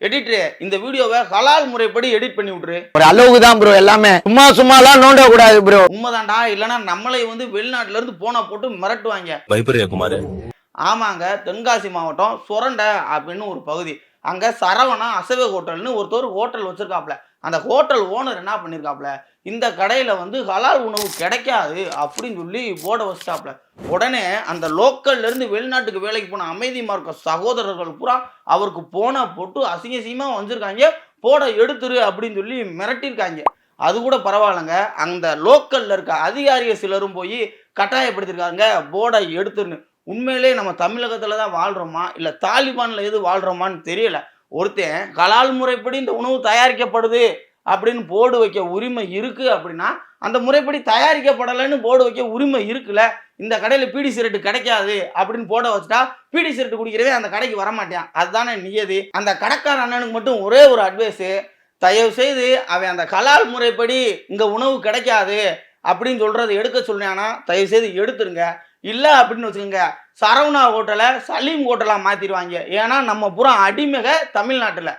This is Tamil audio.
எடிட்டரு இந்த வீடியோவை ஹலால் முறைப்படி எடிட் பண்ணி விட்ரு ஒரு அளவுக்கு தான் ப்ரோ எல்லாமே. சும்மா சும்மாலாம் நோண்ட கூடாது ப்ரோ உண்மைதான்டா இல்லைன்னா நம்மளை வந்து வெளிநாட்டுல இருந்து போனா போட்டு மிரட்டுவாங்க. பயப்படுறியா குமார். ஆமாங்க தென்காசி மாவட்டம் சுரண்டை அப்படின்னு ஒரு பகுதி. அங்கே சரவணா அசைவ ஹோட்டல்னு ஒருத்தர் ஹோட்டல் வச்சுருக்காப்புல அந்த ஹோட்டல் ஓனர் என்ன பண்ணியிருக்காப்புல இந்த கடையில் வந்து ஹலால் உணவு கிடைக்காது அப்படின்னு சொல்லி போர்டை வச்சிட்டாப்புல உடனே அந்த லோக்கல்லேருந்து வெளிநாட்டுக்கு வேலைக்கு போன அமைதிமா இருக்க சகோதரர்கள் பூரா அவருக்கு போன போட்டு அசிங்க அசிங்கமாக வந்திருக்காங்க. போட எடுத்துரு அப்படின்னு சொல்லி மிரட்டியிருக்காங்க அது கூட பரவாயில்லைங்க. அந்த லோக்கல்ல இருக்க அதிகாரிய சிலரும் போய் கட்டாயப்படுத்திருக்காங்க. போர்டை எடுத்துருன்னு. உண்மையிலே நம்ம தமிழகத்தில் தான் வாழ்கிறோமா இல்லை தாலிபானில் எது வாழ்கிறோமான்னு தெரியல. ஒருத்தன் கலால் முறைப்படி இந்த உணவு தயாரிக்கப்படுது அப்படின்னு போர்டு வைக்க உரிமை இருக்குது அப்படின்னா அந்த முறைப்படி தயாரிக்கப்படலைன்னு போர்டு வைக்க உரிமை இருக்குல்ல? இந்த கடையில் பீடி சிரட்டு கிடைக்காது அப்படின்னு போட வச்சுட்டா பீடி சிரட்டு குடிக்கிறவே அந்த கடைக்கு வரமாட்டேன். அதுதானே நியதி. அந்த கடைக்கார அண்ணனுக்கு மட்டும் ஒரே ஒரு அட்வைஸு தயவு செய்து அவன் அந்த கலால் முறைப்படி இங்கே உணவு கிடைக்காது அப்படின்னு சொல்கிறத எடுக்க சொன்னானா தயவு செய்து எடுத்துருங்க. இல்லை அப்படின்னு வச்சுக்கோங்க. சரவணா ஹோட்டலை சலீம் ஹோட்டலாக மாற்றிடுவாங்க ஏன்னா நம்ம புறம் அடிமைக தமிழ்நாட்டில்.